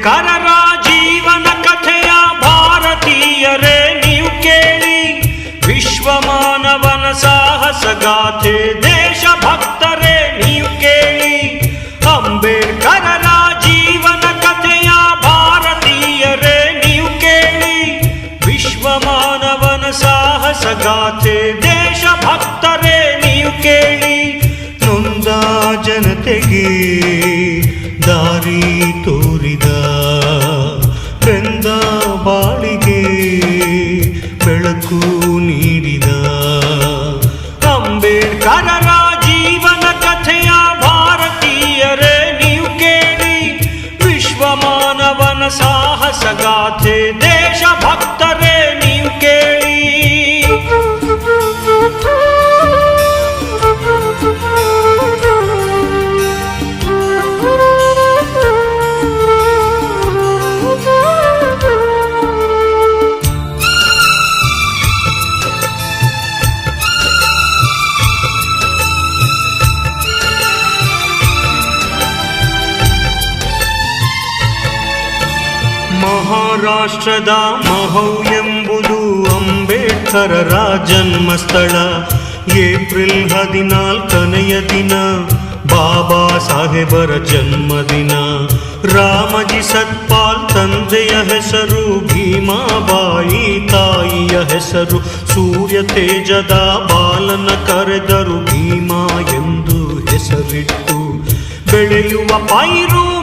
ಅಂಬೇಡ್ಕರರ ಜೀವನ ಕಥೆಯ ಭಾರತೀಯರೇ ನೀವು ಕೇಳಿ. ವಿಶ್ವ ಮಾನವನ ಸಾಹಸ ಗಾಥೆ ದೇಶ ಭಕ್ತರೇ ನೀವು ಕೇಳಿ. ಅಂಬೇಡ್ಕರರ ಜೀವನ ಕಥೆಯ ಭಾರತೀಯರೇ ನೀವು ಕೇಳಿ. ವಿಶ್ವ ಮಾನವನ ಸಾಹಸ ಗಾಥೆ ದೇಶ ಭಕ್ತರೇ ನೀವು ಕೇಳಿ. ನೊಂದ ಜನತೆಗೆ ಮಹಾರಾಷ್ಟ್ರದ ಮಹೌ ಎಂಬುದು ಅಂಬೇಡ್ಕರರ ಜನ್ಮಸ್ಥಳ ಏಪ್ರಿಲ್ ಹದಿನಾಲ್ಕನೆಯ ದಿನ ಬಾಬಾ ಸಾಹೇಬರ ಜನ್ಮದಿನ. ರಾಮಜಿ ಸತ್ಪಾಲ್ ತಂದೆಯ ಹೆಸರು, ಭೀಮಾಬಾಯಿ ತಾಯಿಯ ಹೆಸರು, ಸೂರ್ಯ ತೇಜದ ಬಾಲನ ಕರೆದರು ಭೀಮಾ ಎಂದು ಹೆಸರಿಟ್ಟು. ಬೆಳೆಯುವ ಪೈರು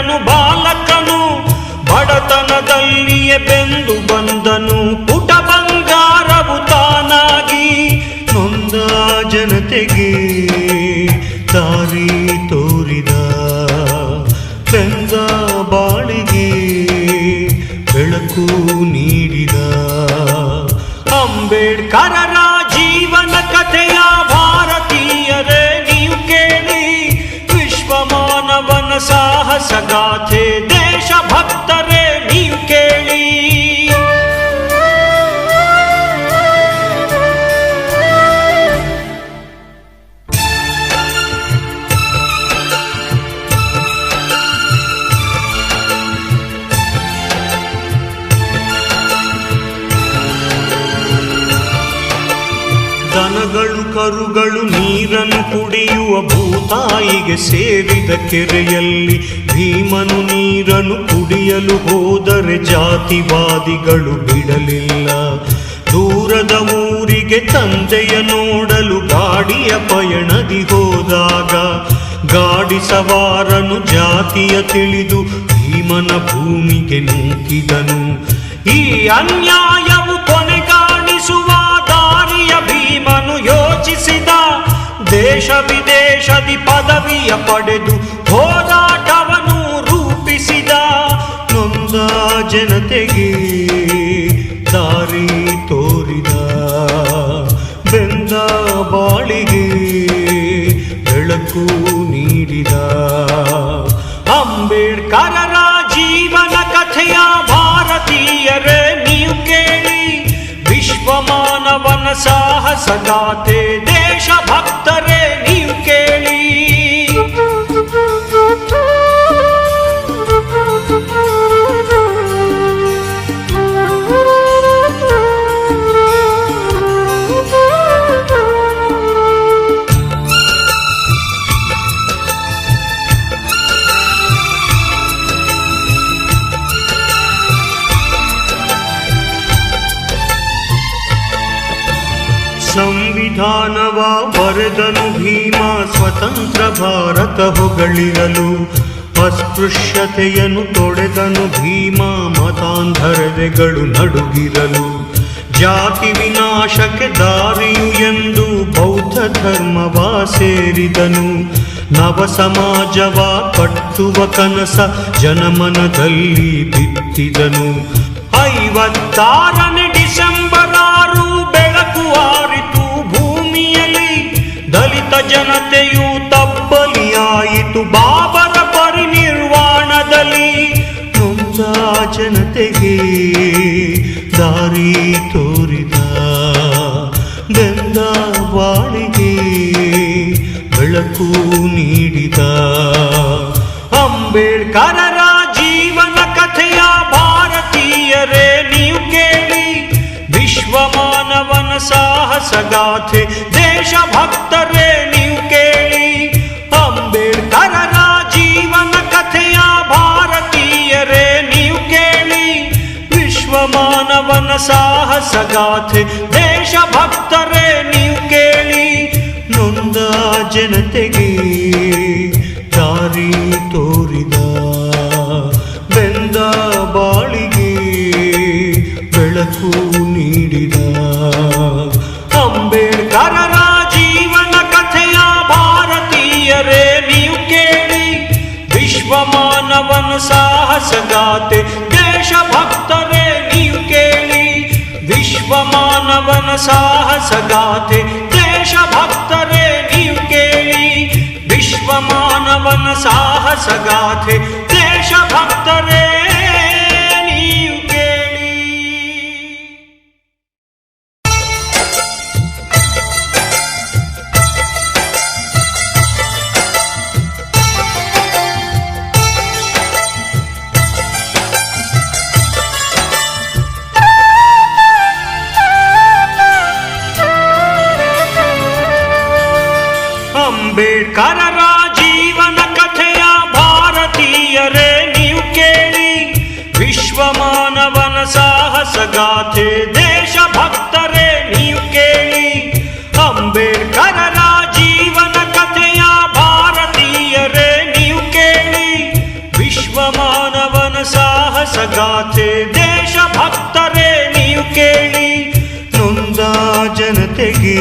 ಮೆರೆದನು ಬಾಲಕನು, ಬಡತನದಲ್ಲಿಯೇ ಬೆಂದು ಬಂದನು. ಪುಟ ಬಂಗಾರವು ತಾನಾಗಿ ನೊಂದ ಜನತೆಗೆ ದಾರಿ ತೋರಿದ. ಬೆಂದ ಬಾಳಿಗೆ ಬೆಳಕು ನೀಡಿದ. ಅಂಬೇಡ್ಕರರ ಸಾಹಸ ಗಾಥೆ ದೇಶ ಭಕ್ತರೇ ನೀವು ಕೇಳಿ. ದನಗಳು ಕರುಗಳು ನೀರನ್ನು ಕುಡಿಯುವ ಭೂತಾಯಿಗೆ ಸೇರಿದ ಕೆರೆಯಲ್ಲಿ ಭೀಮನು ನೀರನ್ನು ಕುಡಿಯಲು ಹೋದರೆ ಜಾತಿವಾದಿಗಳು ಬಿಡಲಿಲ್ಲ. ದೂರದ ಊರಿಗೆ ತಂದೆಯ ನೋಡಲು ಗಾಡಿಯ ಪಯಣದಿ ಹೋದಾಗ ಗಾಡಿ ಸವಾರನು ಜಾತಿಯ ತಿಳಿದು ಭೀಮನ ಭೂಮಿಗೆ ನೂಕಿದನು. ಈ ಅನ್ಯಾಯವು ಕೊನೆಗಾಣಿಸುವ ದಾರಿಯ ಭೀಮನು ಯೋಚಿಸಿದ ದೇಶ ವಿದೇಶದಿ ಪದವಿಯ ಪಡೆದು ಹೋರಾಟವನ್ನು ಅಂಬೇಡ್ಕರರ ಜೀವನ ಕಥೆಯ ಭಾರತೀಯರೇ ನೀವು ಕೇಳಿ ವಿಶ್ವ ಮಾನವನ ಸಾಹಸ ಬರೆದನು ಭೀಮ ಸ್ವತಂತ್ರ ಭಾರತ ಹೊಗಳಿರಲು. ಅಸ್ಪೃಶ್ಯತೆಯನ್ನು ತೊಡೆದನು ಭೀಮ ಮತಾಂಧರದೆಗಳು ನಡುಗಿರಲು. ಜಾತಿ ವಿನಾಶಕ್ಕೆ ದಾರಿಯು ಎಂದು ಬೌದ್ಧ ಧರ್ಮವ ಸೇರಿದನು. ನವ ಸಮಾಜವ ಕಟ್ಟುವ ಕನಸ ಜನಮನದಲ್ಲಿ ಬಿತ್ತಿದನು. ಐವತ್ತಾರನೇ ಜನತೆಯು ತಬ್ಬಲಿಯಾಯಿತು ಬಾಬರ ಪರಿನಿರ್ವಾಣದಲ್ಲಿ ನೊಂದ ಜನತೆಗೆ ದಾರಿ ತೋರಿದ ಗಂಧ ಬಾಳಿಗೆ ಬೆಳಕು ನೀಡಿದ ಅಂಬೇಡ್ಕರರ ಜೀವನ ಕಥೆಯ ಭಾರತೀಯರೇ, ನೀವು ಕೇಳಿ. ವಿಶ್ವ ಮಾನವನ ಸಾಹಸಗಾಥೆ, ದೇಶಭಕ್ತರೇ ಸಾಹಸಗಾಥೆ, ದೇಶಭಕ್ತರೇ ನೀವು ಕೇಳಿ, ನೊಂದ ಜನತೆಗೆ ದಾರಿ ತೋರಿದ ಬೆಂದ ಬಾಳಿಗೆ ಬೆಳಕು ನೀಡಿದ ಅಂಬೇಡ್ಕರರ ಜೀವನ ಕಥೆಯ ಭಾರತೀಯರೇ, ನೀವು ಕೇಳಿ ವಿಶ್ವ ಮಾನವನ ಮಾನವನ ಸಾಹಸಗಾತೆ ದೇಶಭಕ್ತರೇ ನೀವು ಕೇಳಿ ವಿಶ್ವ ಮಾನವನ ಸಾಹಸಗಾಥೆ ದೇಶಭಕ್ತರೇ ನೀವು ಸಾಹಸಗಾಥೆ ದೇಶಭಕ್ತರೇ ನೀವು ಕೇಳಿ ನೊಂದ ಜನತೆಗೆ.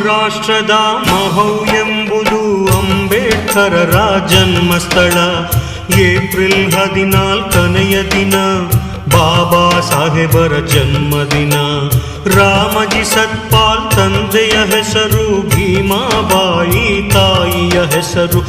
ಮಹಾರಾಷ್ಟ್ರದ ಮಹೌ ಎಂಬುದು ಅಂಬೇಡ್ಕರರ ಜನ್ಮಸ್ಥಳ ಏಪ್ರಿಲ್ ಹದಿನಾಲ್ಕನೆಯ ದಿನ ಬಾಬಾ ಸಾಹೇಬರ ಜನ್ಮದಿನ. ರಾಮಜಿ ಸತ್ಪಾಲ್ ತಂದೆಯ ಹೆಸರು ಭೀಮಾಬಾಯಿ ತಾಯಿಯ ಹೆಸರು.